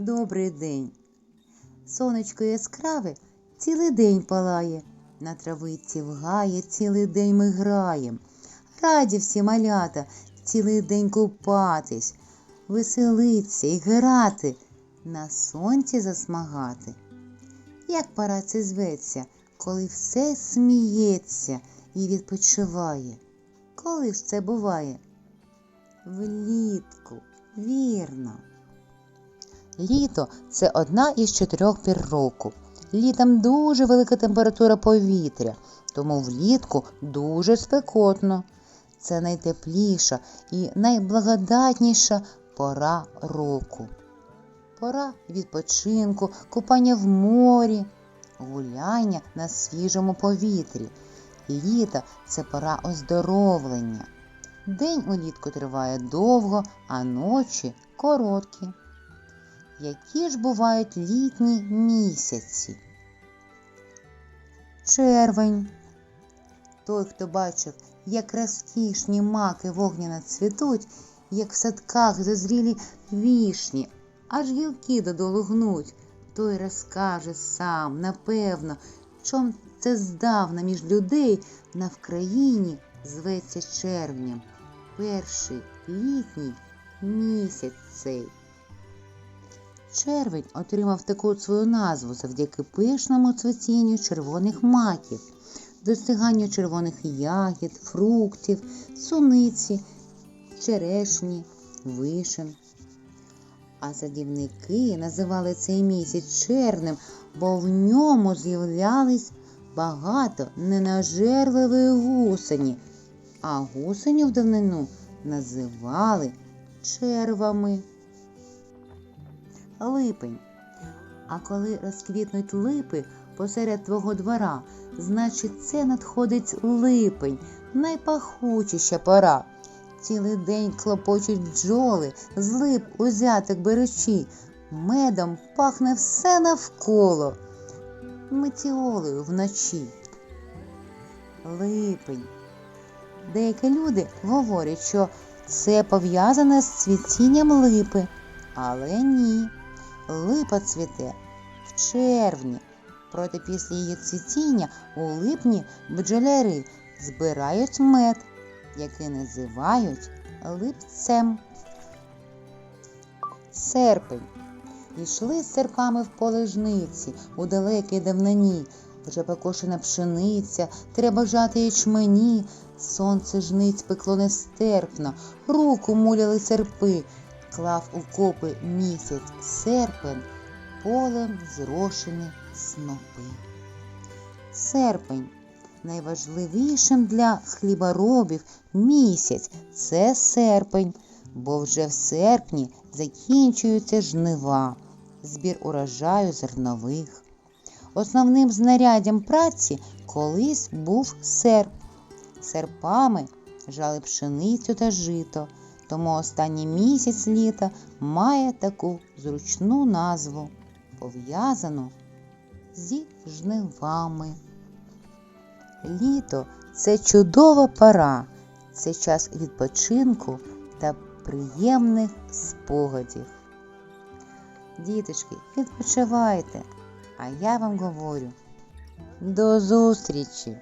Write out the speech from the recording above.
Добрий день. Сонечко яскраве цілий день палає, на травиці вгає, цілий день ми граєм. Раді всі малята цілий день купатись, веселиться і грати, на сонці засмагати. Як пора це зветься, коли все сміється і відпочиває? Коли ж це буває? Влітку, вірно. Літо це одна із чотирьох пір року. Літом дуже велика температура повітря, тому влітку дуже спекотно. Це найтепліша і найблагодатніша пора року. Пора відпочинку, купання в морі, гуляння на свіжому повітрі. Літо це пора оздоровлення. День улітку триває довго, а ночі короткі. Які ж бувають літні місяці? Червень. Той, хто бачив, як розкішні маки вогняно цвітуть, як в садках зазрілі вішні, аж гілки додолу гнуть, той розкаже сам, напевно, чом це здавна між людей на Вкраїні зветься червнем. Перший літній місяць цей. Червень отримав таку свою назву завдяки пишному цвітінню червоних маків, достиганню червоних ягід, фруктів, суниці, черешні, вишен. А садівники називали цей місяць черним, бо в ньому з'являлись багато ненажерливої гусені, а гусеню в давнину називали червами липень. А коли розквітнуть липи посеред твого двора, значить це надходить липень, найпахучіша пора. Цілий день клопочуть бджоли, з лип узяток беручи, медом пахне все навколо, метіолою вночі. Липень. Деякі люди говорять, що це пов'язане з цвітінням липи, але ні. Липа цвіте в червні, проте після її цвітіння у липні бджоляри збирають мед, який називають липцем. Серпень. Ішли з серпами в поле жниці у далекій давнині. Вже покошена пшениця, треба жати ячмені. Сонце жниць пекло нестерпно, руку муляли серпи, клав у копи місяць серпень, полем зрошені снопи. Серпень найважливішим для хліборобів місяць це серпень, бо вже в серпні закінчуються жнива, збір урожаю зернових. Основним знаряддям праці колись був серп. Серпами жали пшеницю та жито, тому останній місяць літа має таку зручну назву, пов'язану зі жнивами. Літо це чудова пора, це час відпочинку та приємних спогадів. Діточки, відпочивайте, а я вам говорю до зустрічі!